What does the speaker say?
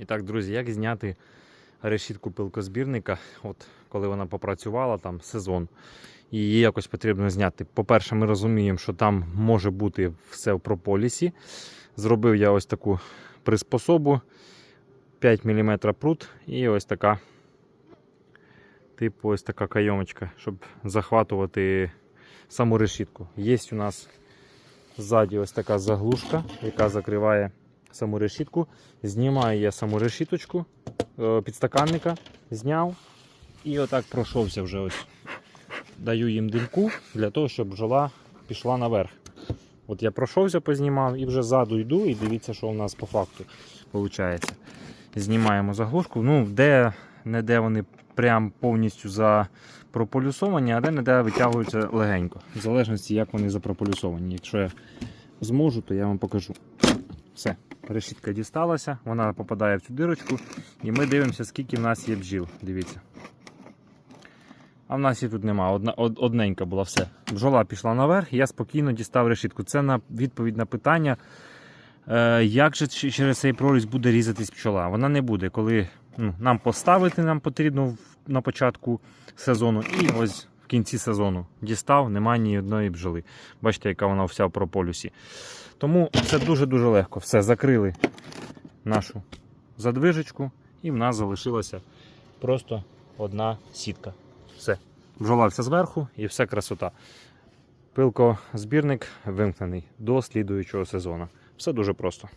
І так, друзі, як зняти решітку пилкозбірника, от коли вона попрацювала там сезон, її якось потрібно зняти. По-перше, ми розуміємо, що там може бути все в прополісі. Зробив я ось таку приспособу 5 мм прут і ось така, типу, ось така кайомочка, щоб захватувати саму решітку. Є у нас ззаді ось така заглушка, яка закриває саму решітку. Знімаю я саму решіточку е, підстаканника, зняв і отак пройшовся вже ось. Даю їм димку для того, щоб бджола пішла наверх. От я пройшовся, познімав і вже ззаду йду, і дивіться, що у нас по факту виходить. Знімаємо заглушку. Ну, де не де вони прям повністю запрополюсовані, а де не де витягуються легенько. В залежності, як вони запрополюсовані. Якщо я зможу, то я вам покажу. Все, решітка дісталася, вона попадає в цю дирочку, і ми дивимося, скільки в нас є бджіл. Дивіться. А в нас її тут нема. Одна, од- одненька була все. Бджола пішла наверх, і я спокійно дістав решітку. Це на відповідь на питання, е, як же через цей проріз буде різатись пчола. Вона не буде, коли ну, нам поставити нам потрібно на початку сезону, і ось кінці сезону дістав, немає ні одної бджоли. Бачите, яка вона вся в прополюсі. Тому це дуже-дуже легко. Все, закрили нашу задвижечку, і в нас залишилася просто одна сітка. Все. Бджола вся зверху і все красота. Пилкозбірник вимкнений до слідуючого сезону. Все дуже просто.